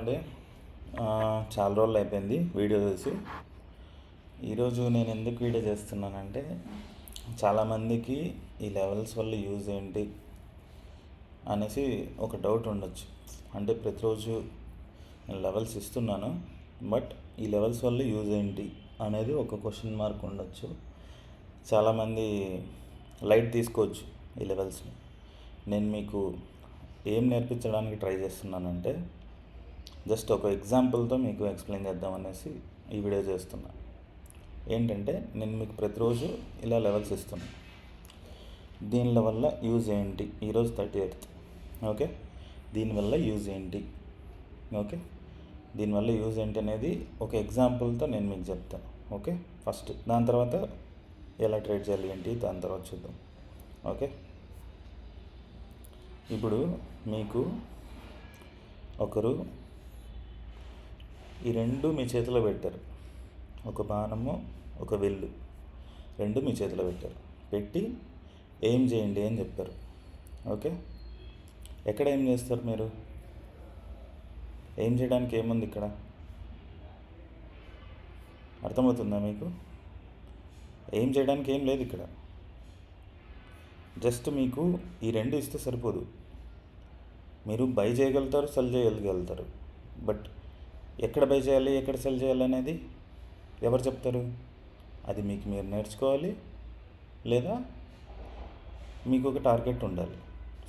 అండి. చాలా రోజులు అయిపోయింది వీడియో చూసి. ఈరోజు నేను ఎందుకు వీడియో చేస్తున్నానంటే చాలామందికి ఈ లెవెల్స్ వల్ల యూజ్ ఏంటి అనేసి ఒక డౌట్ ఉండొచ్చు. అంటే ప్రతిరోజు నేను లెవెల్స్ ఇస్తున్నాను బట్ ఈ లెవెల్స్ వల్ల యూజ్ ఏంటి అనేది ఒక క్వశ్చన్ మార్క్ ఉండొచ్చు. చాలామంది లైట్ తీసుకోవచ్చు ఈ లెవెల్స్ని. నేను మీకు ఏం నేర్పించడానికి ట్రై చేస్తున్నానంటే జస్ట్ ఒక ఎగ్జాంపుల్తో మీకు ఎక్స్ప్లెయిన్ చేద్దాం అనేసి ఈ వీడియో చేస్తున్నా. ఏంటంటే నేను మీకు ప్రతిరోజు ఇలా లెవెల్స్ ఇస్తున్నా. దీనిల వల్ల యూజ్ ఏంటి? ఈరోజు థర్టీ ఎయిత్ ఓకే? దీనివల్ల యూజ్ ఏంటి? ఓకే? దీనివల్ల యూజ్ ఏంటి అనేది ఒక ఎగ్జాంపుల్తో నేను మీకు చెప్తాను ఓకే? ఫస్ట్ దాని తర్వాత ఎలా ట్రేడ్ చేయాలి ఏంటి? దాని తర్వాత చూద్దాం ఓకే? ఇప్పుడు మీకు ఒకరు ఈ రెండు మీ చేతిలో పెట్టారు. ఒక బాణము ఒక వెల్లు. రెండు మీ చేతిలో పెట్టారు. పెట్టి ఏం చేయండి అని చెప్పారు. ఓకే? ఎక్కడ ఏం చేస్తారు మీరు? ఏం చేయడానికి ఏముంది ఇక్కడ? అర్థమవుతుందా మీకు? ఏం చేయడానికి ఏం లేదు ఇక్కడ. జస్ట్ మీకు ఈ రెండు ఇస్తే సరిపోదు. మీరు బై చేయగలుగుతారు సెల్ చేయగలుగుతారు. బట్ ఎక్కడ బై చేయాలి ఎక్కడ సెల్ చేయాలి అనేది ఎవరు చెప్తారు? అది మీకు మీరు నేర్చుకోవాలి లేదా మీకు ఒక టార్గెట్ ఉండాలి.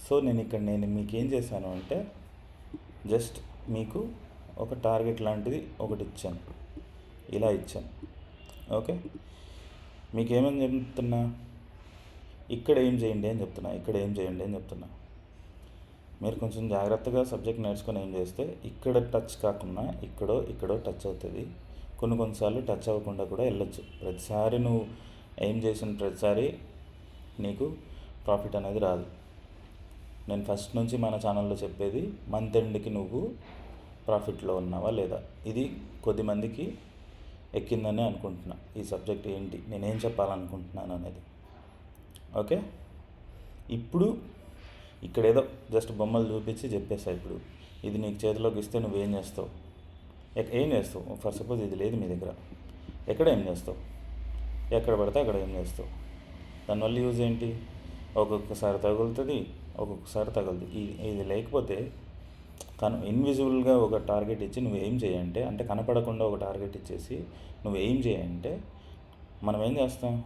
సో నేను ఇక్కడ నేను మీకు ఏం చేశాను అంటే జస్ట్ మీకు ఒక టార్గెట్ లాంటిది ఒకటి ఇచ్చాను. ఇలా ఇచ్చాను. ఓకే? మీకు ఏమని చెప్తున్నా? ఇక్కడ ఏం చేయండి అని చెప్తున్నా. ఇక్కడ ఏం చేయండి అని చెప్తున్నా. మీరు కొంచెం జాగ్రత్తగా సబ్జెక్ట్ నేర్చుకొని ఏం చేస్తే ఇక్కడ టచ్ కాకుండా ఇక్కడో ఇక్కడో టచ్ అవుతుంది. కొన్ని కొన్నిసార్లు టచ్ అవ్వకుండా కూడా వెళ్ళొచ్చు. ప్రతిసారి నువ్వు ఏం చేసిన ప్రతిసారి నీకు ప్రాఫిట్ అనేది రాదు. నేను ఫస్ట్ నుంచి మన ఛానల్లో చెప్పేది మంత్ ఎండ్కి నువ్వు ప్రాఫిట్లో ఉన్నావా లేదా? ఇది కొద్దిమందికి ఎక్కిందని అనుకుంటున్నా. ఈ సబ్జెక్ట్ ఏంటి? నేనేం చెప్పాలనుకుంటున్నాను అనేది. ఓకే? ఇప్పుడు ఇక్కడ ఏదో జస్ట్ బొమ్మలు చూపించి చెప్పేసా ఇప్పుడు. ఇది నీకు చేతిలోకి ఇస్తే నువ్వేం చేస్తావు? ఎక్- ఏం చేస్తావు? ఫర్ సపోజ్ ఇది లేదు మీ దగ్గర. ఎక్కడ ఏం చేస్తావు? ఎక్కడ పడితే అక్కడ ఏం చేస్తావు? దానివల్ల యూజ్ ఏంటి? ఒక్కొక్కసారి తగులుతుంది ఒక్కొక్కసారి తగలదు. ఇది లేకపోతే కను ఇన్విజిబుల్గా ఒక టార్గెట్ ఇచ్చి నువ్వు ఏం చేయంటే అంటే కనపడకుండా ఒక టార్గెట్ ఇచ్చేసి నువ్వు ఏం చేయంటే మనం ఏం చేస్తాం?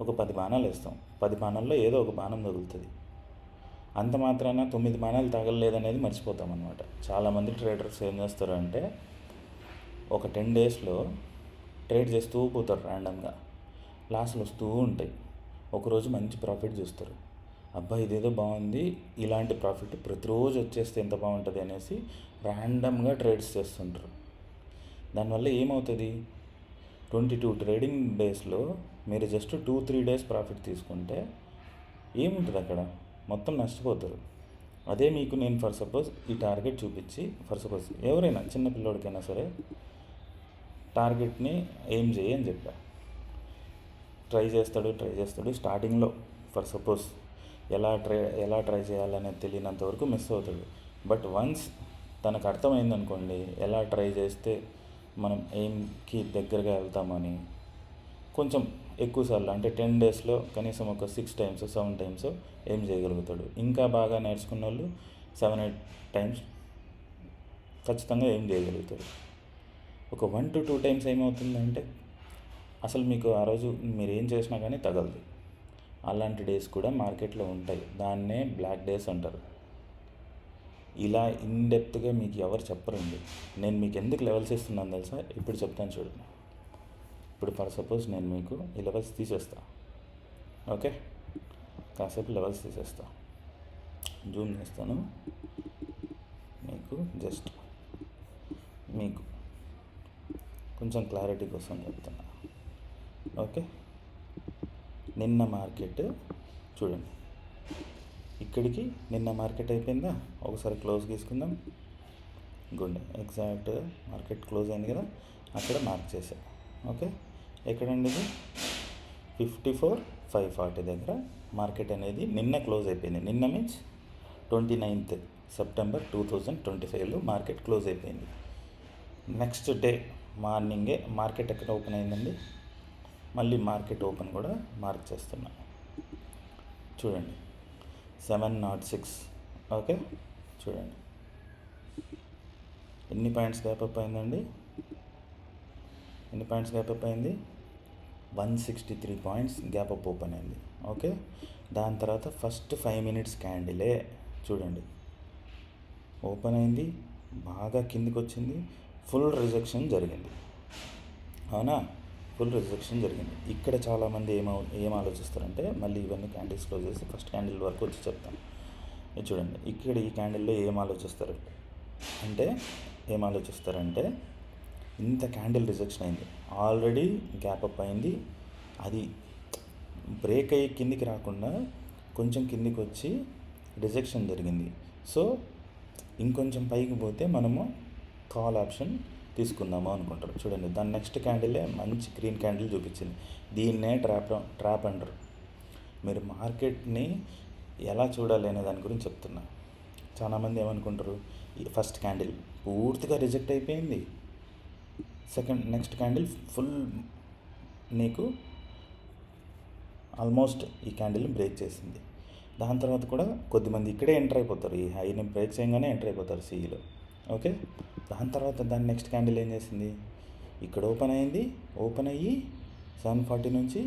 ఒక పది బాణాలు వేస్తాం. పది బాణాల్లో ఏదో ఒక బాణం తగులుతుంది. అంత మాత్రాన తొమ్మిది బాణాలు తగలలేదనేది మర్చిపోతాం అనమాట చాలామంది ట్రేడర్స్ ఏం చేస్తారు అంటే ఒక టెన్ డేస్లో ట్రేడ్ చేస్తూ పోతారు ర్యాండమ్గా. లాస్లు వస్తూ ఉంటాయి. ఒకరోజు మంచి ప్రాఫిట్ చూస్తారు. అబ్బా ఇదేదో బాగుంది ఇలాంటి ప్రాఫిట్ ప్రతిరోజు వచ్చేస్తే ఎంత బాగుంటుంది అనేసి ర్యాండమ్గా ట్రేడ్స్ చేస్తుంటారు. దానివల్ల ఏమవుతుంది? ట్వంటీ టూ ట్రేడింగ్ డేస్లో మీరు just two three days profit తీసుకుంటే ఏముంటుంది అక్కడ మొత్తం నష్టపోతారు. అదే మీకు నేను ఫర్ సపోజ్ ఈ టార్గెట్ చూపించి ఫర్ సపోజ్ ఎవరైనా చిన్న పిల్లోడికైనా సరే టార్గెట్ని ఏం చేయి అని చెప్పా. ట్రై చేస్తాడు ట్రై చేస్తాడు. స్టార్టింగ్లో ఫర్ సపోజ్ ఎలా ట్రై ఎలా ట్రై చేయాలనేది తెలియనంత వరకు మిస్ అవుతాడు. బట్ వన్స్ తనకు అర్థమైంది అనుకోండి ఎలా ట్రై చేస్తే మనం ఎయిమ్కి దగ్గరగా వెళ్తామని కొంచెం ఎక్కువసార్లు అంటే టెన్ డేస్లో కనీసం ఒక సిక్స్ టైమ్స్ సెవెన్ టైమ్స్ ఏం చేయగలుగుతాడు. ఇంకా బాగా నేర్చుకున్న వాళ్ళు సెవెన్ ఎయిట్ టైమ్స్ ఖచ్చితంగా ఏం చేయగలుగుతాడు ఒక వన్ టు టూ టైమ్స్ ఏమవుతుందంటే అసలు మీకు ఆ రోజు మీరు ఏం చేసినా కానీ తగలదు. అలాంటి డేస్ కూడా మార్కెట్లో ఉంటాయి. దాన్నే బ్లాక్ డేస్ అంటారు. ఇలా ఇన్డెప్త్గా మీకు ఎవరు చెప్పరండి. నేను మీకు ఎందుకు లెవెల్స్ ఇస్తున్నాను తెలుసా? ఇప్పుడు చెప్తాను చూడండి. ఇప్పుడు ఫర్ సపోజ్ నేను మీకు ఈ లెవెల్స్ తీసేస్తా. ఓకే? కాసేపు లెవెల్స్ తీసేస్తా. జూమ్ చేస్తాను. మీకు జస్ట్ మీకు కొంచెం క్లారిటీ కోసం చెప్తున్నా. ఓకే? నిన్న మార్కెట్ చూడండి. ఇక్కడికి నిన్న మార్కెట్ అయిపోయిందా? ఒకసారి క్లోజ్ తీసుకుందాం గుడ్. ఎగ్జాక్ట్ మార్కెట్ క్లోజ్ అయింది కదా? అక్కడ మార్క్ చేసా. ఓకే? ఎక్కడండి ఇది? ఫిఫ్టీ ఫోర్ ఫైవ్ ఫార్టీ దగ్గర. మార్కెట్ అనేది నిన్న క్లోజ్ అయిపోయింది. నిన్న means twenty ninth September two thousand twenty ఫైవ్లో మార్కెట్ క్లోజ్ అయిపోయింది. నెక్స్ట్ డే మార్నింగే మార్కెట్ ఎక్కడ ఓపెన్ అయిందండి? మళ్ళీ మార్కెట్ ఓపెన్ కూడా మార్క్ చేస్తున్నా. చూడండి. Seven nought six. ఓకే? చూడండి. ఎన్ని పాయింట్స్ గ్యాప్ అప్ అయిందండి? ఎన్ని పాయింట్స్ గ్యాప్ అప్ అయింది? One sixty three points gap up open అయింది. ఓకే దాని తర్వాత ఫస్ట్ ఫైవ్ మినిట్స్ క్యాండిలే చూడండి. ఓపెన్ అయింది బాగా కిందికి వచ్చింది ఫుల్ రిజెక్షన్ జరిగింది. అవునా? ఫుల్ రిజెక్షన్ జరిగింది. ఇక్కడ చాలామంది ఏమ ఏం ఆలోచిస్తారంటే మళ్ళీ ఇవన్నీ క్యాండిల్స్ క్లోజ్ చేసి ఫస్ట్ క్యాండిల్ వరకు వచ్చి చెప్తాను. చూడండి. ఇక్కడ ఈ క్యాండిల్లో ఏం ఆలోచిస్తారు? అంటే ఏం ఆలోచిస్తారంటే ఇంత క్యాండిల్ రిజెక్షన్ అయింది. ఆల్రెడీ గ్యాప్ అప్ అయింది. అది బ్రేక్ అయ్యి కిందికి రాకుండా కొంచెం కిందికి వచ్చి రిజెక్షన్ జరిగింది. సో ఇంకొంచెం పైకి పోతే మనము కాల్ ఆప్షన్ తీసుకుందాము అనుకుంటారు. చూడండి దాని నెక్స్ట్ క్యాండిలే మంచి గ్రీన్ క్యాండిల్ చూపించింది. దీన్నే ట్రాప్ ట్రాప్ అంటారు మీరు మార్కెట్ని ఎలా చూడాలి అనే దాని గురించి చెప్తున్నా. చాలామంది ఏమనుకుంటారు? ఈ ఫస్ట్ క్యాండిల్ పూర్తిగా రిజెక్ట్ అయిపోయింది. సెకండ్ నెక్స్ట్ క్యాండిల్ ఫుల్ నీకు ఆల్మోస్ట్ ఈ క్యాండిల్ని బ్రేక్ చేసింది. దాని తర్వాత కూడా కొద్దిమంది ఇక్కడే ఎంటర్ అయిపోతారు. ఈ హైని బ్రేక్ చేయగానే ఎంటర్ అయిపోతారు సిఈలో ఓకే దాని తర్వాత దాని నెక్స్ట్ క్యాండిల్ ఏం చేసింది? ఇక్కడ ఓపెన్ అయింది. ఓపెన్ అయ్యి సెవెన్ ఫార్టీ నుంచి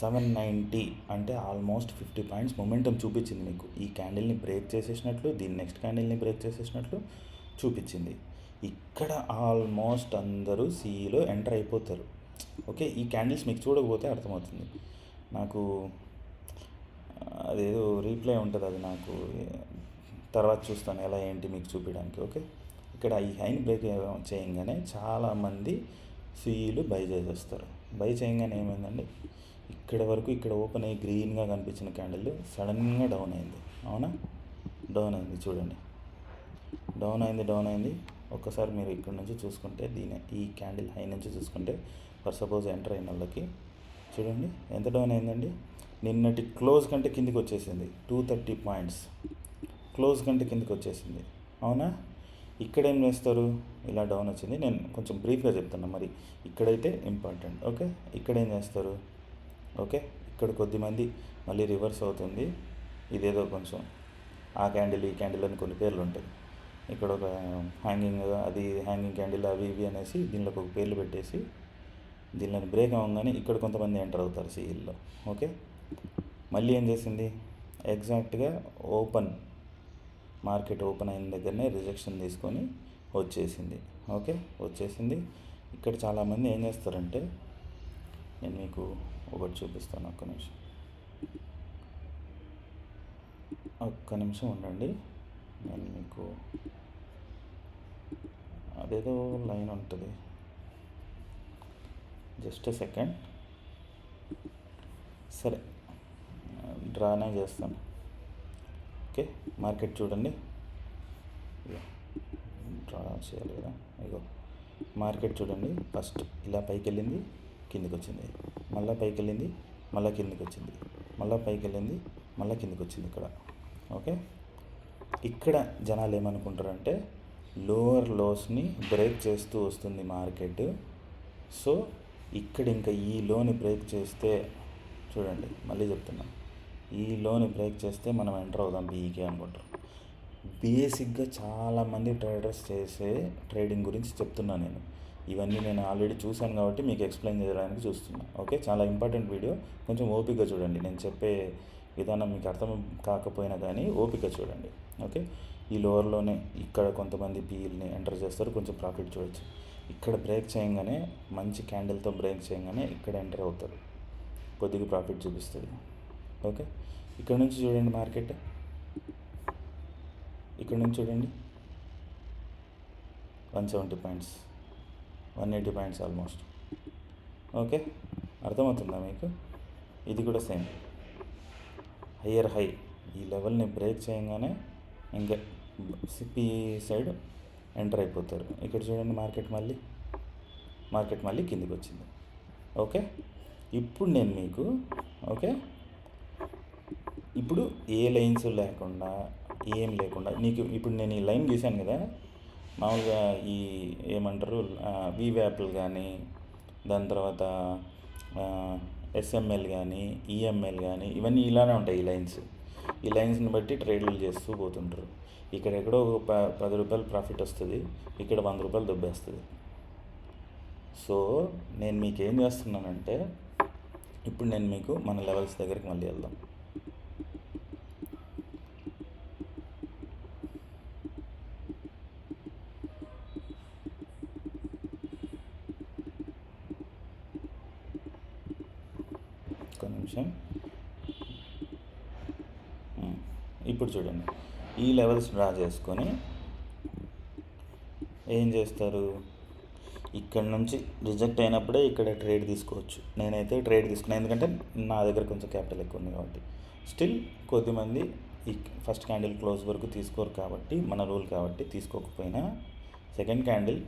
సెవెన్ నైంటీ అంటే ఆల్మోస్ట్ ఫిఫ్టీ పాయింట్స్ మొమెంటం చూపించింది మీకు ఈ క్యాండిల్ని బ్రేక్ చేసేసినట్లు దీని నెక్స్ట్ క్యాండిల్ని బ్రేక్ చేసేసినట్లు చూపించింది. ఇక్కడ ఆల్మోస్ట్ అందరూ సిఈలో ఎంటర్ అయిపోతారు. ఓకే ఈ క్యాండిల్స్ మీకు చూడకపోతే అర్థమవుతుంది. నాకు అదేదో రీప్లై ఉంటుంది అది నాకు. తర్వాత చూస్తాను ఎలా ఏంటి మీకు చూపించడానికి ఓకే? ఇక్కడ ఈ హైన్ బ్రేక్ చేయగానే చాలామంది సిఈలు బై చేసేస్తారు. బై చేయగానే ఏమైందండి? ఇక్కడ వరకు ఇక్కడ ఓపెన్ అయ్యి గ్రీన్గా కనిపించిన క్యాండిల్ సడన్గా డౌన్ అయింది. అవునా? డౌన్ అయింది చూడండి. డౌన్ అయింది డౌన్ అయింది. ఒక్కసారి మీరు ఇక్కడ నుంచి చూసుకుంటే దీని ఈ క్యాండిల్ హై నుంచి చూసుకుంటే ఫర్ సపోజ్ ఎంటర్ అయిన వాళ్ళకి చూడండి ఎంత డౌన్ అయిందండి? నిన్నటి క్లోజ్ కంటే కిందికి వచ్చేసింది టూ థర్టీ పాయింట్స్ క్లోజ్ కంటే కిందికి వచ్చేసింది అవునా? ఇక్కడ ఏం చేస్తారు ఇలా డౌన్ వచ్చింది. నేను కొంచెం బ్రీఫ్గా చెప్తున్నా మరి ఇక్కడైతే ఇంపార్టెంట్ ఓకే? ఇక్కడ ఏం చేస్తారు? ఓకే? ఇక్కడ కొద్దిమంది మళ్ళీ రివర్స్ అవుతుంది. ఇదేదో కొంచెం ఆ క్యాండిల్ ఈ క్యాండిల్ అని కొన్ని పేర్లు ఉంటాయి. ఇక్కడ ఒక హ్యాంగింగ్ అది హ్యాంగింగ్ క్యాండిల్ అవి ఇవి అనేసి దీనిలోకి ఒక పేర్లు పెట్టేసి దీనిలో బ్రేక్ అవ్వగానే ఇక్కడ కొంతమంది ఎంటర్ అవుతారు సిఈల్లో ఓకే మళ్ళీ ఏం చేసింది? ఎగ్జాక్ట్గా ఓపెన్ మార్కెట్ ఓపెన్ అయిన దగ్గరనే రిజెక్షన్ తీసుకొని వచ్చేసింది. ఓకే వచ్చేసింది. ఇక్కడ చాలామంది ఏం చేస్తారంటే నేను మీకు ఒకటి చూపిస్తాను ఒక్క నిమిషం. ఒక్క నిమిషం ఉండండి. నేను మీకు అదేదో లైన్ ఉంటుంది. Just second. సరే డ్రానే చేస్తాను. ఓకే మార్కెట్ చూడండి. డ్రా చేయాలి కదా. ఇగో మార్కెట్ చూడండి. ఫస్ట్ ఇలా పైకి వెళ్ళింది కిందికి వచ్చింది మళ్ళీ పైకి వెళ్ళింది మళ్ళీ కిందికి వచ్చింది మళ్ళీ పైకి వెళ్ళింది మళ్ళీ కిందికి వచ్చింది ఇక్కడ. ఓకే? ఇక్కడ జనాలు ఏమనుకుంటారంటే లోవర్ లోస్ని బ్రేక్ చేస్తూ వస్తుంది మార్కెట్ సో ఇక్కడ ఇంకా ఈ లోని బ్రేక్ చేస్తే చూడండి మళ్ళీ చెప్తున్నా. ఈ లోని బ్రేక్ చేస్తే మనం ఎంటర్ అవుదాం బీఈకే అనుకుంటారు. బేసిక్గా చాలామంది ట్రేడర్స్ చేసే ట్రేడింగ్ గురించి చెప్తున్నా నేను. ఇవన్నీ నేను ఆల్రెడీ చూశాను కాబట్టి మీకు ఎక్స్ప్లెయిన్ చేయడానికి చూస్తున్నా. ఓకే చాలా ఇంపార్టెంట్ వీడియో కొంచెం ఓపికగా చూడండి. నేను చెప్పే విధానం మీకు అర్థం కాకపోయినా కానీ ఓపిక చూడండి. ఓకే? ఈ లోవర్లోనే ఇక్కడ కొంతమంది పీఈల్ని ఎంటర్ చేస్తారు కొంచెం ప్రాఫిట్ చూడొచ్చు. ఇక్కడ బ్రేక్ చేయగానే మంచి క్యాండిల్తో బ్రేక్ చేయగానే ఇక్కడ ఎంటర్ అవుతారు. కొద్దిగా ప్రాఫిట్ చూపిస్తుంది. ఓకే? ఇక్కడ నుంచి చూడండి మార్కెట్. ఇక్కడ నుంచి చూడండి. One seventy points. One eighty points almost. Okay? అర్థమవుతుందా మీకు? ఇది కూడా సేమ్. Higher high. ఈ లెవెల్ని బ్రేక్ చేయగానే ఇంకా సిపి సైడ్ ఎంటర్ అయిపోతారు. ఇక్కడ చూడండి మార్కెట్ మళ్ళీ. మార్కెట్ మళ్ళీ కిందికి వచ్చింది ఓకే? ఇప్పుడు నేను మీకు ఓకే? ఇప్పుడు ఏ లైన్స్ లేకుండా ఏం లేకుండా నీకు ఇప్పుడు నేను ఈ లైన్ గీశాను కదా? మామూలుగా ఈ ఏమంటారు వీవ్యాప్లు కానీ దాని తర్వాత ఎస్ఎంఎల్ కానీ ఈఎంఎల్ కానీ ఇవన్నీ ఇలానే ఉంటాయి ఈ లైన్స్. ఈ లైన్స్ని బట్టి ట్రేడ్లు చేస్తూ పోతుంటారు. ఇక్కడ ఎక్కడో ఒక ప పది రూపాయలు ప్రాఫిట్ వస్తుంది ఇక్కడ వంద రూపాయలు దొబ్బేస్తుంది సో నేను మీకు ఏం చేస్తున్నానంటే ఇప్పుడు నేను మీకు మన లెవెల్స్ దగ్గరికి మళ్ళీ వెళ్దాం ఒక్క నిమిషం ఉమ్, ఇప్పుడు చూడండి ఈ లెవెల్స్ డ్రా చేసుకొని ఏం చేస్తారు? ఇక్కడ నుంచి రిజెక్ట్ అయినప్పుడే ఇక్కడ ట్రేడ్ తీసుకోవచ్చు. నేనైతే ట్రేడ్ తీసుకున్నాను ఎందుకంటే నా దగ్గర కొంచెం క్యాపిటల్ ఎక్కువ ఉంది కాబట్టి. స్టిల్ కొద్దిమంది ఈ ఫస్ట్ క్యాండిల్ క్లోజ్ వరకు తీసుకోరు కాబట్టి మన రూల్ కాబట్టి తీసుకోకపోయినా సెకండ్ క్యాండిల్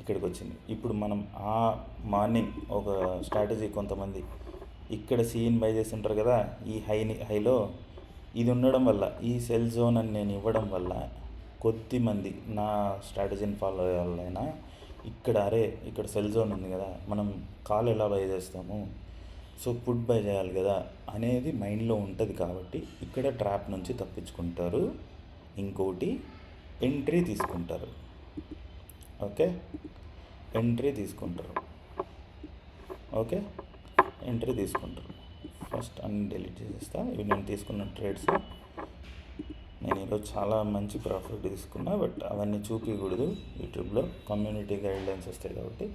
ఇక్కడికి వచ్చింది. ఇప్పుడు మనం ఆ మార్నింగ్ ఒక స్ట్రాటజీ కొంతమంది ఇక్కడ సీన్ బై చేసి ఉంటారు కదా ఈ హైని హైలో ఇది ఉండడం వల్ల ఈ సెల్ జోన్ అని నేను ఇవ్వడం వల్ల కొద్ది మంది నా స్ట్రాటజీని ఫాలో అయ్యే వాళ్ళైనా ఇక్కడ అరే ఇక్కడ సెల్ జోన్ ఉంది కదా మనం కాల్ ఎలా బై చేస్తాము? సో ఫుడ్ బై చేయాలి కదా అనేది మైండ్లో ఉంటుంది కాబట్టి ఇక్కడ ట్రాప్ నుంచి తప్పించుకుంటారు. ఇంకోటి ఎంట్రీ తీసుకుంటారు. ఓకే? ఎంట్రీ తీసుకుంటారు. ఓకే? ఎంట్రీ తీసుకుంటారు. ఫస్ట్ అన్ని డిలీట్ చేసేస్తా. ఇవి నేను తీసుకున్న ట్రేడ్స్. నేను ఈరోజు చాలా మంచి ప్రాఫిట్ తీసుకున్నా బట్ అవన్నీ చూపించకూడదు యూట్యూబ్లో. కమ్యూనిటీ గైడ్లైన్స్ వస్తాయి కాబట్టి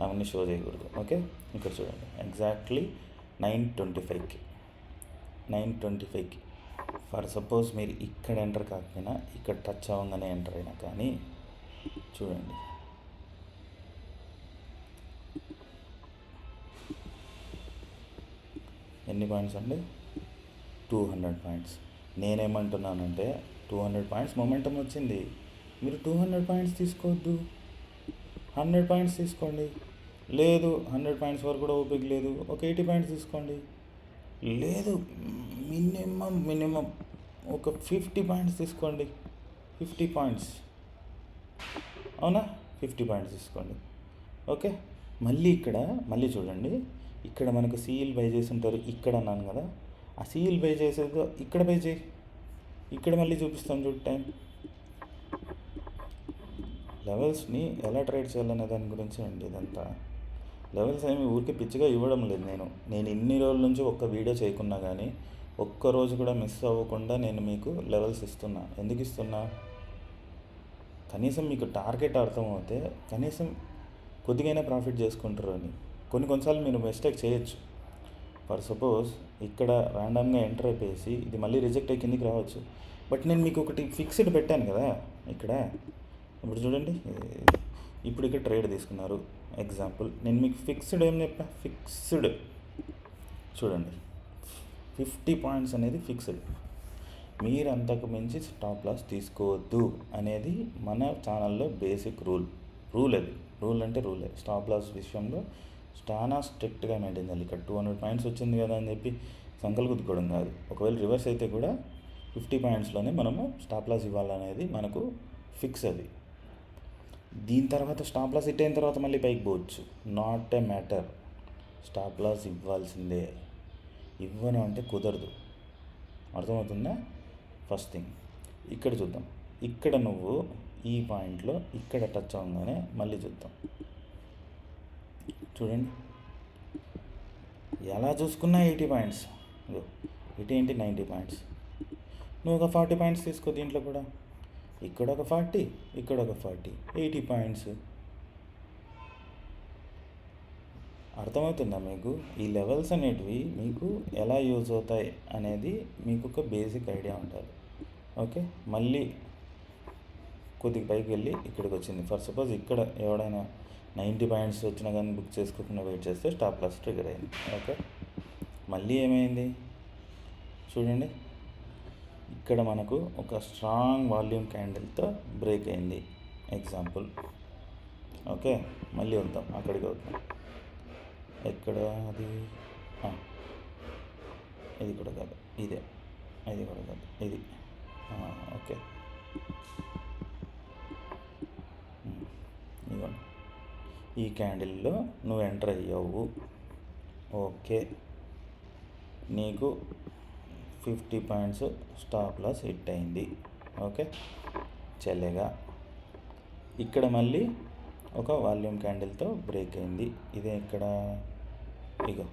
అవన్నీ షో చేయకూడదు. ఓకే? ఇక్కడ చూడండి. ఎగ్జాక్ట్లీ నైన్ ట్వంటీ ఫైవ్కి. నైన్ ట్వంటీ ఫైవ్కి. ఫర్ సపోజ్ మీరు ఇక్కడ ఎంటర్ కాకపోయినా ఇక్కడ టచ్ అవ్వగానే ఎంటర్ అయినా కానీ చూడండి. ఎన్ని పాయింట్స్ అండి? Two hundred points. నేనేమంటున్నానంటే టూ హండ్రెడ్ పాయింట్స్ మొమెంటం వచ్చింది. మీరు టూ హండ్రెడ్ పాయింట్స్ తీసుకోవద్దు. హండ్రెడ్ పాయింట్స్ తీసుకోండి. లేదు హండ్రెడ్ పాయింట్స్ వరకు కూడా ఓపిక లేదు. ఒక ఎయిటీ పాయింట్స్ తీసుకోండి. లేదు మినిమం మినిమం ఒక ఫిఫ్టీ పాయింట్స్ తీసుకోండి. Fifty points. అవునా? ఫిఫ్టీ పాయింట్స్ తీసుకోండి. ఓకే? మళ్ళీ ఇక్కడ మళ్ళీ చూడండి. ఇక్కడ మనకు సీల్ బై చేసి ఉంటారు ఇక్కడ అన్నాను కదా. ఆ సీల్ బై చేసేది ఇక్కడ బై చేయి. ఇక్కడ మళ్ళీ చూపిస్తాను చూడు టైం లెవెల్స్ని ఎలా ట్రేడ్ చేయాలనే దాని గురించి అండి ఇదంతా. లెవెల్స్ ఏమి ఊరికే పిచ్చిగా ఇవ్వడం లేదు నేను. నేను ఇన్ని రోజుల నుంచి ఒక్క వీడియో చేయకున్నా కానీ ఒక్క రోజు కూడా మిస్ అవ్వకుండా నేను మీకు లెవెల్స్ ఇస్తున్నా. ఎందుకు ఇస్తున్నా? కనీసం మీకు టార్గెట్ అర్థమవుతే కనీసం కొద్దిగైనా ప్రాఫిట్ చేసుకుంటారు అని. కొన్ని కొన్నిసార్లు మీరు మిస్టేక్ చేయొచ్చు. ఫర్ సపోజ్ ఇక్కడ ర్యాండమ్గా ఎంటర్ అయిపోయేసి ఇది మళ్ళీ రిజెక్ట్ అయ్యి కిందికి రావచ్చు. బట్ నేను మీకు ఒకటి ఫిక్స్డ్ పెట్టాను కదా ఇక్కడ. ఇప్పుడు చూడండి. ఇప్పుడు ఇక్కడ ట్రేడ్ తీసుకున్నారు. ఎగ్జాంపుల్ నేను మీకు ఫిక్స్డ్ ఏం చెప్పా? ఫిక్స్డ్. చూడండి. ఫిఫ్టీ పాయింట్స్ అనేది ఫిక్స్డ్. మీరు అంతకు మించి స్టాప్ లాస్ తీసుకోవద్దు అనేది మన ఛానల్లో బేసిక్ రూల్ రూల్ అది. రూల్ అంటే రూలే స్టాప్ లాస్ విషయంలో చాలా స్ట్రిక్ట్గా మెయింటైన్ చేయాలి. ఇక్కడ టూ హండ్రెడ్ పాయింట్స్ వచ్చింది కదా అని చెప్పి సంకలు కుదుకోవడం కాదు. ఒకవేళ రివర్స్ అయితే కూడా ఫిఫ్టీ పాయింట్స్లోనే మనము స్టాప్ లాస్ ఇవ్వాలనేది మనకు ఫిక్స్ అది. దీని తర్వాత స్టాప్ లాస్ హిట్ అయిన తర్వాత మళ్ళీ పైకి పోవచ్చు. Not a matter. Stop loss ఇవ్వాల్సిందే. ఇవ్వను అంటే కుదరదు. అర్థమవుతుందా? First thing. ఇక్కడ చూద్దాం. ఇక్కడ నువ్వు ఈ పాయింట్లో ఇక్కడ టచ్ అవ్వగానే మళ్ళీ చూద్దాం. చూడండి. ఎలా చూసుకున్నా ఎయిటీ పాయింట్స్. ఇటేంటి నైంటీ పాయింట్స్? నువ్వు ఒక ఫార్టీ పాయింట్స్ తీసుకో దీంట్లో కూడా. ఇక్కడ ఒక ఫార్టీ ఇక్కడ ఒక ఫార్టీ ఎయిటీ పాయింట్స్. అర్థమవుతుందా మీకు? ఈ లెవెల్స్ అనేటివి మీకు ఎలా యూజ్ అవుతాయి అనేది మీకు ఒక బేసిక్ ఐడియా ఉంటుంది. ఓకే? మళ్ళీ కొద్దిగా పైకి వెళ్ళి ఇక్కడికి వచ్చింది. ఫర్ సపోజ్ ఇక్కడ ఎవడైనా నైంటీ పాయింట్స్ వచ్చినా కానీ బుక్ చేసుకోకుండా వెయిట్ చేస్తే స్టాప్ లాస్ ట్రిగర్ అయింది. ఓకే. మళ్ళీ ఏమైంది? చూడండి. ఇక్కడ మనకు ఒక స్ట్రాంగ్ వాల్యూమ్ క్యాండిల్తో బ్రేక్ అయింది. ఎగ్జాంపుల్. ఓకే. మళ్ళీ వద్దాం అక్కడికి వద్దాం ఎక్కడ అది? ఇది కూడా కాదు. ఇదే. ఇది కూడా కాదు. ఇది. ఓకే. ఇదిగోండి. ఈ క్యాండిల్లో నువ్వు ఎంటర్ అయ్యావు. ఓకే. నీకు fifty points stop loss hit అయింది. ఓకే. చెల్లెగా. ఇక్కడ మళ్ళీ ఒక వాల్యూమ్ క్యాండిల్తో బ్రేక్ అయింది. ఇదే ఇక్కడ ఇగో.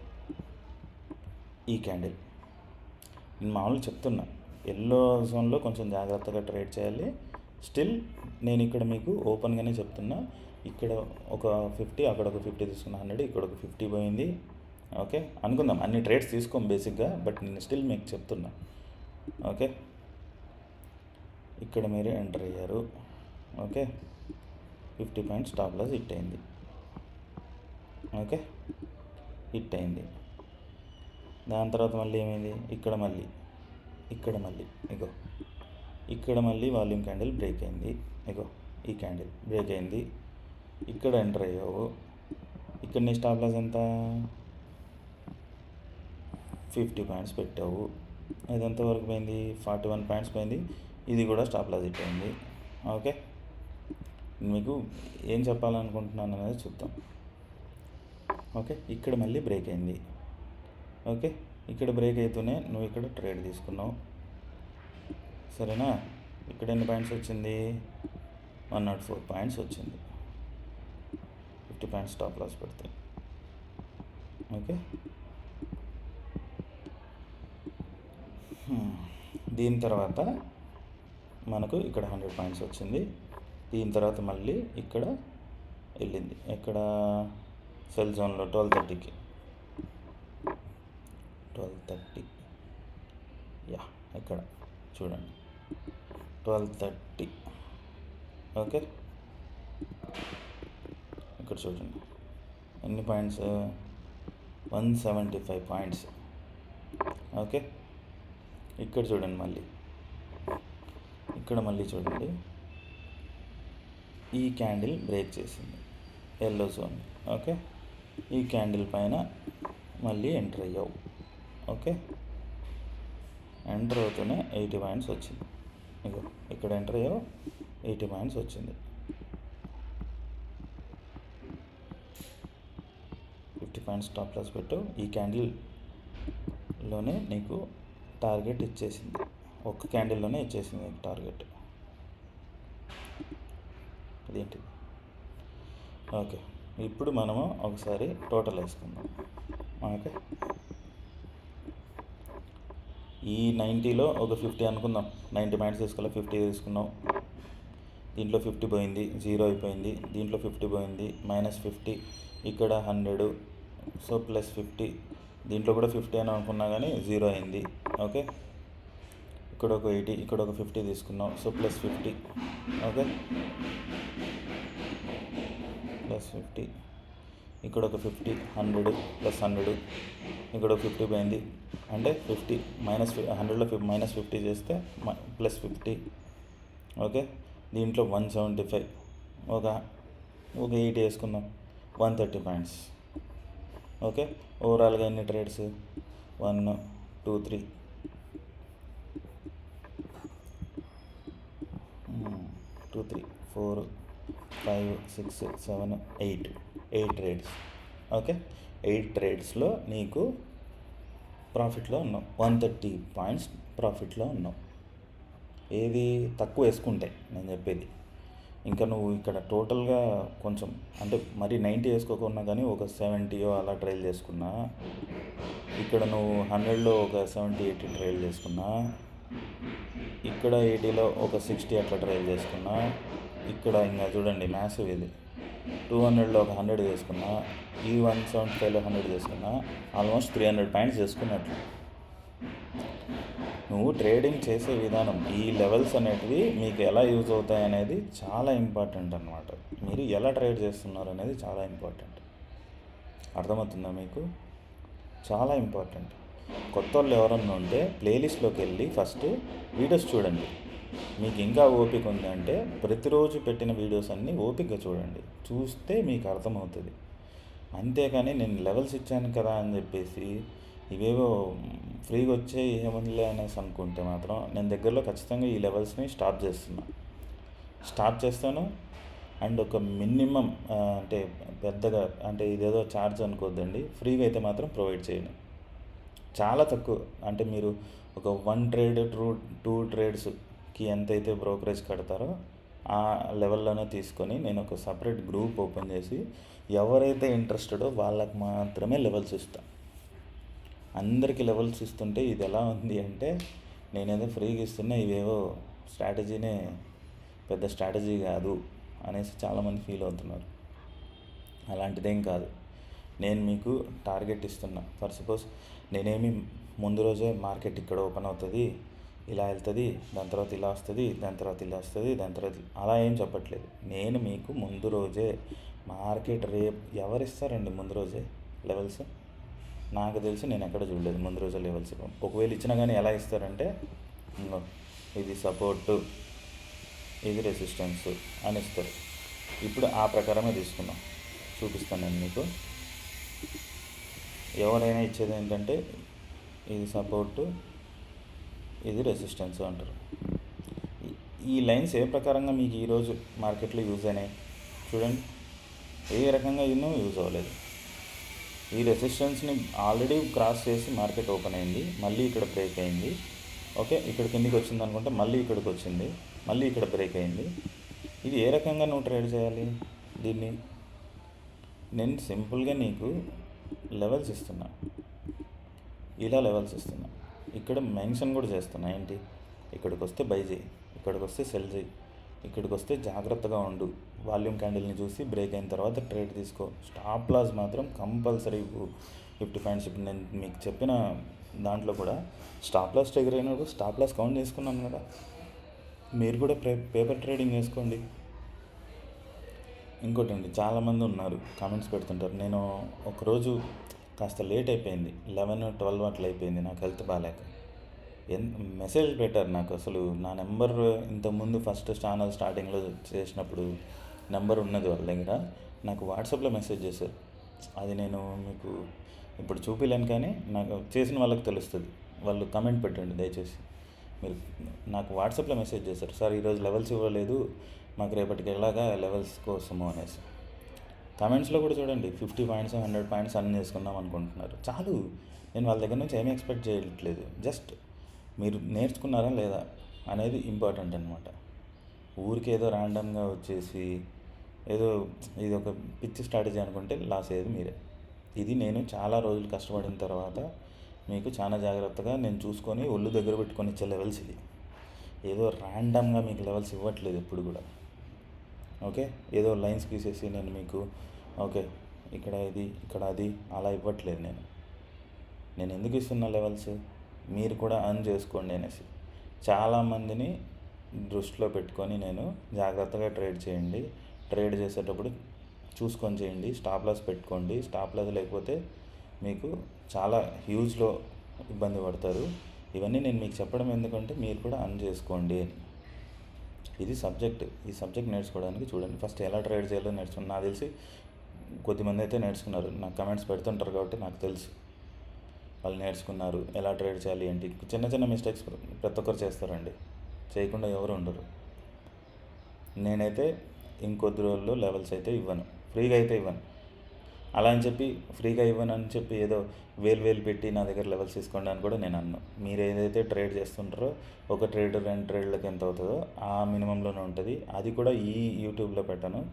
ఈ క్యాండిల్. నేను మామూలుగా చెప్తున్నా. ఎల్లో జోన్లో కొంచెం జాగ్రత్తగా ట్రేడ్ చేయాలి. స్టిల్ నేను ఇక్కడ మీకు ఓపెన్గానే చెప్తున్నా. ఇక్కడ ఒక ఫిఫ్టీ అక్కడ ఒక ఫిఫ్టీ తీసుకున్న హండ్రెడ్ ఇక్కడ ఒక ఫిఫ్టీ పోయింది. ఓకే? అనుకుందాం. అన్ని ట్రేడ్స్ తీసుకోం బేసిక్గా బట్ నేను స్టిల్ మీకు చెప్తున్నా. ఓకే? ఇక్కడ మీరు ఎంటర్ అయ్యారు. Okay? Fifty points stop loss hit అయింది. ఓకే? హిట్ అయింది. దాని తర్వాత మళ్ళీ ఏమైంది? ఇక్కడ మళ్ళీ. ఇక్కడ మళ్ళీ. ఇగో. ఇక్కడ మళ్ళీ వాల్యూమ్ క్యాండిల్ బ్రేక్ అయింది. ఇగో. ఈ క్యాండిల్ బ్రేక్ అయింది. ఇక్కడ ఎంటర్ అయ్యావు. ఇక్కడ నీ స్టాప్ లాస్ ఎంత? ఫిఫ్టీ పాయింట్స్ పెట్టావు. ఇది ఎంతవరకు పోయింది? ఫార్టీ వన్ పాయింట్స్ పోయింది. ఇది కూడా స్టాప్ లాస్ హిట్ ఓకే? మీకు ఏం చెప్పాలనుకుంటున్నాను అనేది చూద్దాం. ఓకే? ఇక్కడ మళ్ళీ బ్రేక్ అయింది. ఓకే? ఇక్కడ బ్రేక్ అవుతూనే నువ్వు ఇక్కడ ట్రేడ్ తీసుకున్నావు. సరేనా? ఇక్కడ ఎన్ని పాయింట్స్ వచ్చింది? వన్ నాట్ ఫోర్ పాయింట్స్ వచ్చింది. ఫిఫ్టీ పాయింట్స్ స్టాప్ లాస్ పెడితే ఓకే దీని తర్వాత మనకు ఇక్కడ హండ్రెడ్ పాయింట్స్ వచ్చింది. దీని తర్వాత మళ్ళీ ఇక్కడ వెళ్ళింది. ఇక్కడ సెల్ జోన్లో ట్వెల్వ్ థర్టీకి ట్వెల్వ్ థర్టీ యా ఇక్కడ. చూడండి. ట్వెల్వ్ థర్టీ ఓకే ఇక్కడ చూడండి ఎన్ని points one seventy five points okay ఇక్కడ చూడండి మళ్ళీ. ఇక్కడ మళ్ళీ చూడండి. ఈ క్యాండిల్ బ్రేక్ చేసింది. ఎల్లో జోన్ ఓకే ఈ క్యాండిల్ పైన మళ్ళీ ఎంటర్ అయ్యావు. ఓకే ఎంటర్ అవుతూనే ఎయిటీ పాయింట్స్ వచ్చింది. ఇగో ఇక్కడ ఎంటర్ అయ్యావు ఎయిటీ పాయింట్స్ వచ్చింది. ఫిఫ్టీ పాయింట్ స్టాప్ లాస్ పెట్టు. ఈ క్యాండిల్లోనే నీకు టార్గెట్ ఇచ్చేసింది. ఒక్క క్యాండిల్లోనే ఇచ్చేసింది నీకు టార్గెట్. అదేంటి ఓకే. ఇప్పుడు మనము ఒకసారి టోటల్ వేసుకుందాం. ఓకే. ఈ నైంటీలో ఒక ఫిఫ్టీ అనుకుందాం. నైంటీ పాయింట్స్ తీసుకోవాలి ఫిఫ్టీ తీసుకున్నాం దీంట్లో ఫిఫ్టీ పోయింది జీరో అయిపోయింది. దీంట్లో ఫిఫ్టీ పోయింది మైనస్ ఫిఫ్టీ. ఇక్కడ హండ్రెడ్. So plus fifty. దీంట్లో కూడా ఫిఫ్టీ అని అనుకున్నా కానీ జీరో అయింది. ఓకే? ఇక్కడ ఒక ఎయిటీ ఇక్కడ ఒక ఫిఫ్టీ తీసుకున్నాం. So plus fifty. Okay? Plus fifty. ఇక్కడ ఒక ఫిఫ్టీ హండ్రెడ్ ప్లస్ హండ్రెడ్. ఇక్కడ ఒక ఫిఫ్టీ పోయింది. అంటే ఫిఫ్టీ మైనస్ హండ్రెడ్లో ఫిఫ్ మైనస్ ఫిఫ్టీ చేస్తే ప్లస్ ఫిఫ్టీ. ఓకే? దీంట్లో వన్ సెవెంటీ ఫైవ్. ఒక ఒక ఎయిటీ వేసుకుందాం. One thirty points. ఓకే? ఓవరాల్గా ఎన్ని trades? One two three. Two three four five six seven eight. Eight trades. Okay? Eight ట్రేడ్స్లో నీకు ప్రాఫిట్లో ఉన్నావు. వన్ థర్టీ పాయింట్స్ ప్రాఫిట్లో ఉన్నావు. ఏది తక్కువ వేసుకుంటే నేను చెప్పేది. ఇంకా నువ్వు ఇక్కడ టోటల్గా కొంచెం అంటే మరి నైంటీ వేసుకోకున్నా కానీ ఒక సెవెంటీయో అలా ట్రైల్ చేసుకున్నా. ఇక్కడ నువ్వు హండ్రెడ్లో ఒక సెవెంటీ ఎయిటీ ట్రైల్ చేసుకున్నా. ఇక్కడ ఎయిటీలో ఒక సిక్స్టీ అట్లా ట్రైల్ చేసుకున్నా. ఇక్కడ ఇంకా చూడండి మ్యాసివ్ ఇది. టూ హండ్రెడ్లో ఒక హండ్రెడ్ చేసుకున్నా ఈ వన్ సెవెంటీ ఫైవ్లో హండ్రెడ్ చేసుకున్నా. ఆల్మోస్ట్ త్రీ హండ్రెడ్ పాయింట్స్ చేసుకున్నట్లు. నువ్వు ట్రేడింగ్ చేసే విధానం ఈ లెవెల్స్ అనేటివి మీకు ఎలా యూజ్ అవుతాయి అనేది చాలా ఇంపార్టెంట్ అనమాట మీరు ఎలా ట్రేడ్ చేస్తున్నారు అనేది చాలా ఇంపార్టెంట్ అర్థమవుతుందా మీకు? చాలా ఇంపార్టెంట్ కొత్త వాళ్ళు ఎవరన్నా ఉంటే ప్లేలిస్ట్లోకి వెళ్ళి ఫస్ట్ వీడియోస్ చూడండి. మీకు ఇంకా ఓపిక ఉందంటే ప్రతిరోజు పెట్టిన వీడియోస్ అన్నీ ఓపికగా చూడండి. చూస్తే మీకు అర్థమవుతుంది. అంతేకాని నేను లెవెల్స్ ఇచ్చాను కదా అని చెప్పేసి ఇవేవో ఫ్రీగా వచ్చే ఏమనిలే అనేసి అనుకుంటే మాత్రం నేను దగ్గరలో ఖచ్చితంగా ఈ లెవెల్స్ని స్టాప్ చేస్తున్నా. స్టాప్ చేస్తాను. అండ్ ఒక మినిమం అంటే పెద్దగా అంటే ఇదేదో ఛార్జ్ అనుకోద్దండి. ఫ్రీగా అయితే మాత్రం ప్రొవైడ్ చేయను. చాలా తక్కువ. అంటే మీరు ఒక వన్ ట్రేడ్ టూ టూ ట్రేడ్స్కి ఎంతైతే బ్రోకరేజ్ కడతారో ఆ లెవెల్లోనే తీసుకొని నేను ఒక సపరేట్ గ్రూప్ ఓపెన్ చేసి ఎవరైతే ఇంట్రెస్టెడో వాళ్ళకి మాత్రమే లెవెల్స్ ఇస్తాను అందరికీ లెవెల్స్ ఇస్తుంటే ఇది ఎలా ఉంది అంటే నేనేదో ఫ్రీగా ఇస్తున్నా ఇవేవో స్ట్రాటజీనే పెద్ద స్ట్రాటజీ కాదు అనేసి చాలామంది ఫీల్ అవుతున్నారు. అలాంటిదేం కాదు. నేను మీకు టార్గెట్ ఇస్తున్నా. ఫర్ సపోజ్ నేనేమి ముందు రోజే మార్కెట్ ఇక్కడ ఓపెన్ అవుతుంది ఇలా వెళ్తుంది దాని తర్వాత ఇలా వస్తుంది దాని తర్వాత ఇలా వస్తుంది దాని తర్వాత అలా ఏం చెప్పట్లేదు. నేను మీకు ముందు రోజే మార్కెట్ రేపు ఎవరు ఇస్తారండి ముందు రోజే లెవెల్స్ నాకు తెలిసి నేను ఎక్కడ చూడలేదు ముందు రోజు లెవెల్స్ ఒకవేళ ఇచ్చినా కానీ ఎలా ఇస్తారంటే ఇది సపోర్టు ఇది రెసిస్టెన్స్ అని ఇస్తారు. ఇప్పుడు ఆ ప్రకారమే తీసుకున్నాం చూపిస్తాను నేను మీకు. ఎవరైనా ఇచ్చేది ఏంటంటే ఇది సపోర్టు ఇది రెసిస్టెన్స్ అంటారు. ఈ- లైన్స్ ఏ ప్రకారంగా మీకు ఈరోజు మార్కెట్లో యూజ్ అయినాయి? చూడండి. ఏ రకంగా ఇన్నో యూజ్ అవ్వలేదు. ఈ రెసిస్టెన్స్ని ఆల్రెడీ క్రాస్ చేసి మార్కెట్ ఓపెన్ అయింది. మళ్ళీ ఇక్కడ బ్రేక్ అయింది. ఓకే ఇక్కడ కిందికి వచ్చింది అనుకుంటే మళ్ళీ ఇక్కడికి వచ్చింది. మళ్ళీ ఇక్కడ బ్రేక్ అయింది. ఇది ఏ రకంగా నువ్వు ట్రేడ్ చేయాలి? దీన్ని నేను సింపుల్గా నీకు లెవెల్స్ ఇస్తున్నా. ఇలా లెవెల్స్ ఇస్తున్నా. ఇక్కడ మెన్షన్ కూడా చేస్తున్నా. ఏంటి? ఇక్కడికి వస్తే బై చేయి. ఇక్కడికి వస్తే సెల్ చేయి. ఇక్కడికి వస్తే జాగ్రత్తగా ఉండు. వాల్యూమ్ క్యాండిల్ని చూసి బ్రేక్ అయిన తర్వాత ట్రేడ్ తీసుకో. స్టాప్ లాస్ మాత్రం కంపల్సరీ ఫిఫ్టీ పాయింట్స్ ఇప్పుడు నేను మీకు చెప్పిన దాంట్లో కూడా స్టాప్ లాస్ ట్రిగర్ అయినప్పుడు స్టాప్ లాస్ కౌంట్ చేసుకున్నాను కదా. మీరు కూడా పే పేపర్ ట్రేడింగ్ చేసుకోండి. ఇంకోటి అండి చాలామంది ఉన్నారు కామెంట్స్ పెడుతుంటారు. నేను ఒకరోజు కాస్త లేట్ అయిపోయింది. లెవెన్ ట్వెల్వ్ అట్లా అయిపోయింది నాకు హెల్త్ బాగాలేక. మెసేజ్ పెట్టారు నాకు అసలు. నా నెంబర్ ఇంతకుముందు ఫస్ట్ ఛానల్ స్టార్టింగ్లో చేసినప్పుడు నెంబర్ ఉన్నది వాళ్ళ దగ్గర. నాకు వాట్సాప్లో మెసేజ్ చేశారు. అది నేను మీకు ఇప్పుడు చూపిలేను కానీ నాకు చేసిన వాళ్ళకి తెలుస్తుంది. వాళ్ళు కమెంట్ పెట్టండి దయచేసి. మీరు నాకు వాట్సాప్లో మెసేజ్ చేశారు. సార్ ఈరోజు లెవెల్స్ ఇవ్వలేదు. మాకు రేపటికి ఎలాగా లెవెల్స్ కోసము అనేసి. కమెంట్స్లో కూడా చూడండి ఫిఫ్టీ పాయింట్స్ హండ్రెడ్ పాయింట్స్ అన్ని చేసుకుందాం అనుకుంటున్నారు. చాలు. నేను వాళ్ళ దగ్గర నుంచి ఏమీ ఎక్స్పెక్ట్ చేయట్లేదు. జస్ట్ మీరు నేర్చుకున్నారా లేదా అనేది ఇంపార్టెంట్ అనమాట ఊరికి ఏదో ర్యాండమ్గా వచ్చేసి ఏదో ఇది ఒక పిచ్చి స్ట్రాటజీ అనుకుంటే లాస్ అయ్యేది మీరే. ఇది నేను చాలా రోజులు కష్టపడిన తర్వాత మీకు చాలా జాగ్రత్తగా నేను చూసుకొని ఒళ్ళు దగ్గర పెట్టుకొని ఇచ్చే లెవెల్స్ ఇది ఏదో ర్యాండమ్గా మీకు లెవెల్స్ ఇవ్వట్లేదు ఎప్పుడు కూడా. ఓకే? ఏదో లైన్స్ గీసేసి నేను మీకు ఓకే ఇక్కడ ఇది ఇక్కడ అది అలా ఇవ్వట్లేదు నేను. నేను ఎందుకు ఇస్తున్నా లెవెల్స్? మీరు కూడా అర్న్ చేసుకోండి అనేసి. చాలామందిని దృష్టిలో పెట్టుకొని నేను జాగ్రత్తగా ట్రేడ్ చేయండి. ట్రేడ్ చేసేటప్పుడు చూసుకొని చేయండి. స్టాప్ లాస్ పెట్టుకోండి. స్టాప్ లాస్ లేకపోతే మీకు చాలా హ్యూజ్లో ఇబ్బంది పడతారు. ఇవన్నీ నేను మీకు చెప్పడం ఎందుకంటే మీరు కూడా అర్న్ చేసుకోండి అని. ఇది సబ్జెక్ట్ ఈ సబ్జెక్ట్ నేర్చుకోవడానికి చూడండి. ఫస్ట్ ఎలా ట్రేడ్ చేయాలో నేర్చుకుని నాకు తెలిసి కొద్దిమంది అయితే నేర్చుకున్నారు. నాకు కమెంట్స్ పెడుతుంటారు కాబట్టి నాకు తెలుసు. వాళ్ళు నేర్చుకున్నారు ఎలా ట్రేడ్ చేయాలి ఏంటి? చిన్న చిన్న మిస్టేక్స్ ప్రతి ఒక్కరు చేస్తారండి. చేయకుండా ఎవరు ఉండరు. నేనైతే ఇంకొద్ది రోజుల్లో లెవెల్స్ అయితే ఇవ్వను. ఫ్రీగా అయితే ఇవ్వను. అలా అని చెప్పి ఫ్రీగా ఇవ్వను అని చెప్పి ఏదో వేలు వేలు పెట్టి నా దగ్గర లెవెల్స్ తీసుకోండి అని కూడా నేను అన్నాను మీరు ఏదైతే ట్రేడ్ చేస్తుంటారో ఒక ట్రేడ్ రెండు ట్రేడ్లకు ఎంత అవుతుందో ఆ మినిమంలోనే ఉంటుంది. అది కూడా ఈ యూట్యూబ్లో పెట్టాను.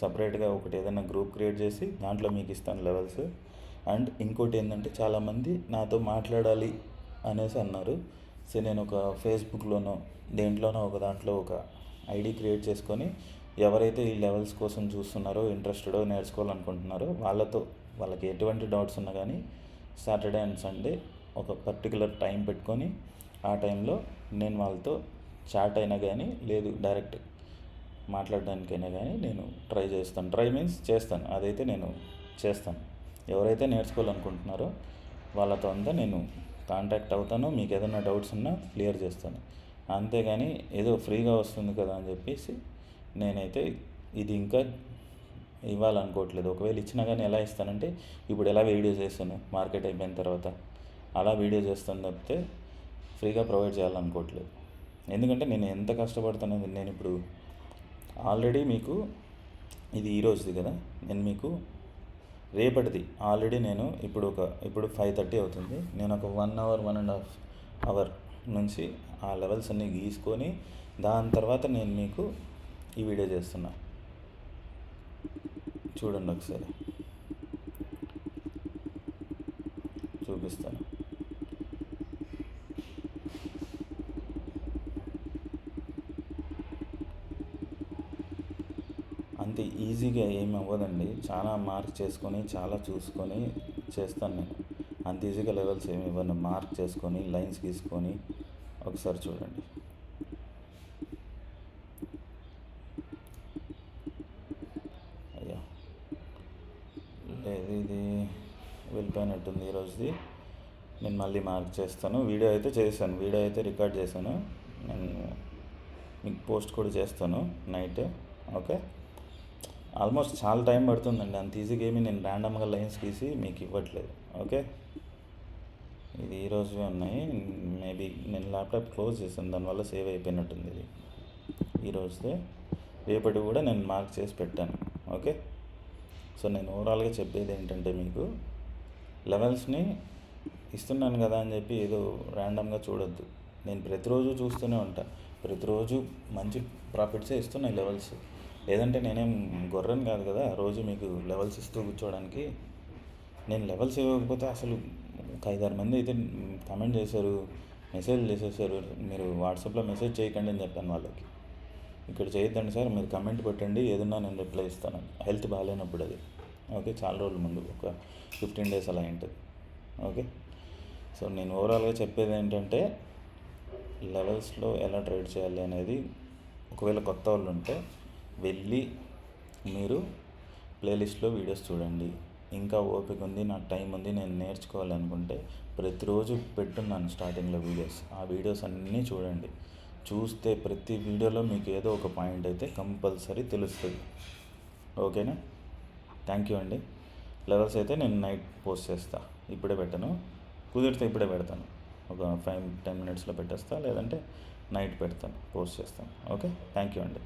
సపరేట్గా ఒకటి ఏదైనా గ్రూప్ క్రియేట్ చేసి దాంట్లో మీకు ఇస్తాను లెవెల్స్. అండ్ ఇంకోటి ఏంటంటే చాలామంది నాతో మాట్లాడాలి అనేసి అన్నారు. సో నేను ఒక ఫేస్బుక్లోనో దేంట్లోనో ఒక దాంట్లో ఒక ఐడి క్రియేట్ చేసుకొని ఎవరైతే ఈ లెవెల్స్ కోసం చూస్తున్నారో ఇంట్రెస్టెడో నేర్చుకోవాలనుకుంటున్నారో వాళ్ళతో వాళ్ళకి ఎటువంటి డౌట్స్ ఉన్నా కానీ సాటర్డే అండ్ సండే ఒక పర్టికులర్ టైం పెట్టుకొని ఆ టైంలో నేను వాళ్ళతో చాట్ అయినా కానీ లేదు డైరెక్ట్ మాట్లాడడానికైనా కానీ నేను ట్రై చేస్తాను. ట్రై మీన్స్ చేస్తాను. అదైతే నేను చేస్తాను. ఎవరైతే నేర్చుకోవాలనుకుంటున్నారో వాళ్ళతో అంతా నేను కాంటాక్ట్ అవుతాను. మీకు ఏదైనా డౌట్స్ ఉన్నా క్లియర్ చేస్తాను. అంతేగాని ఏదో ఫ్రీగా వస్తుంది కదా అని చెప్పేసి నేనైతే ఇది ఇంకా ఇవ్వాలనుకోవట్లేదు. ఒకవేళ ఇచ్చినా కానీ ఎలా ఇస్తానంటే ఇప్పుడు ఎలా వీడియో చేస్తాను. మార్కెట్ అయిపోయిన తర్వాత అలా వీడియో చేస్తాను తప్పితే ఫ్రీగా ప్రొవైడ్ చేయాలనుకోవట్లేదు. ఎందుకంటే నేను ఎంత కష్టపడుతున్నది నేను ఇప్పుడు ఆల్రెడీ మీకు ఇది ఈరోజుది కదా. నేను మీకు రేపటిది. ఆల్రెడీ నేను ఇప్పుడు ఒక ఇప్పుడు ఫైవ్ థర్టీ అవుతుంది. నేను ఒక one hour one and half hour నుంచి ఆ లెవెల్స్ అన్నీ గీసుకొని దాని తర్వాత నేను మీకు ఈ వీడియో చేస్తున్నా. చూడండి ఒకసారి. చూపిస్తాను అంత ఈజీగా ఏమి అవ్వదండి. చాలా మార్క్ చేసుకొని చాలా చూసుకొని చేస్తాను నేను. అంత ఈజీగా లెవెల్స్ ఏమి ఇవ్వను. మార్క్ చేసుకొని లైన్స్ గీసుకొని ఒకసారి చూడండి. అయ్యా. లేదు ఇది వెళ్ళిపోయినట్టుంది ఈరోజుది నేను మళ్ళీ మార్క్ చేస్తాను. వీడియో అయితే చేశాను. వీడియో అయితే రికార్డ్ చేశాను. నేను మీకు పోస్ట్ కూడా చేస్తాను నైట్. ఓకే? ఆల్మోస్ట్ చాలా టైం పడుతుందండి. అంత ఈజీగా ఏమి నేను ర్యాండమ్గా లైన్స్ గీసి మీకు ఇవ్వట్లేదు. ఓకే? ఇది ఈరోజు ఉన్నాయి. మేబీ నేను ల్యాప్టాప్ క్లోజ్ చేశాను. దానివల్ల సేవ్ అయిపోయినట్టుంది ఇది. ఈరోజుదే రేపటి కూడా నేను మార్క్ చేసి పెట్టాను. ఓకే? సో నేను ఓవరాల్గా చెప్పేది ఏంటంటే మీకు లెవెల్స్ని ఇస్తున్నాను కదా అని చెప్పి ఏదో ర్యాండమ్గా చూడొద్దు. నేను ప్రతిరోజు చూస్తూనే ఉంటాను ప్రతిరోజు మంచి ప్రాఫిట్సే ఇస్తున్నాయి లెవెల్స్. లేదంటే నేనేం గొర్రెని కాదు కదా రోజు మీకు లెవెల్స్ ఇస్తూ కూర్చోవడానికి. నేను లెవెల్స్ ఇవ్వకపోతే అసలు ఒక ఐదారు మంది అయితే కమెంట్ చేశారు మెసేజ్ చేసేసారు. మీరు వాట్సాప్లో మెసేజ్ చేయకండి అని చెప్పాను వాళ్ళకి. ఇక్కడ చేయొద్దండి సార్ మీరు కమెంట్ పెట్టండి ఏదన్నా నేను రిప్లై ఇస్తాను. హెల్త్ బాగాలేనప్పుడు అది. ఓకే చాలా రోజుల ముందు ఒక ఫిఫ్టీన్ డేస్ అలా ఉంటుంది. ఓకే సో నేను ఓవరాల్గా చెప్పేది ఏంటంటే లెవెల్స్లో ఎలా ట్రేడ్ చేయాలి అనేది ఒకవేళ కొత్త వాళ్ళు ఉంటే వెళ్ళి మీరు ప్లేలిస్ట్లో వీడియోస్ చూడండి. ఇంకా ఓపిక ఉంది నాకు టైం ఉంది నేను నేర్చుకోవాలనుకుంటే ప్రతిరోజు పెట్టున్నాను స్టార్టింగ్లో వీడియోస్. ఆ వీడియోస్ అన్నీ చూడండి. చూస్తే ప్రతి వీడియోలో మీకు ఏదో ఒక పాయింట్ అయితే కంపల్సరీ తెలుస్తుంది. ఓకేనా? థ్యాంక్ యూ అండి. లెవెల్స్ అయితే నేను నైట్ పోస్ట్ చేస్తా. ఇప్పుడే పెట్టను. కుదిరితే ఇప్పుడే పెడతాను. ఒక ఫైవ్ టెన్ మినిట్స్లో పెట్టేస్తా. లేదంటే నైట్ పెడతాను. పోస్ట్ చేస్తాను. ఓకే? థ్యాంక్ యూ అండి.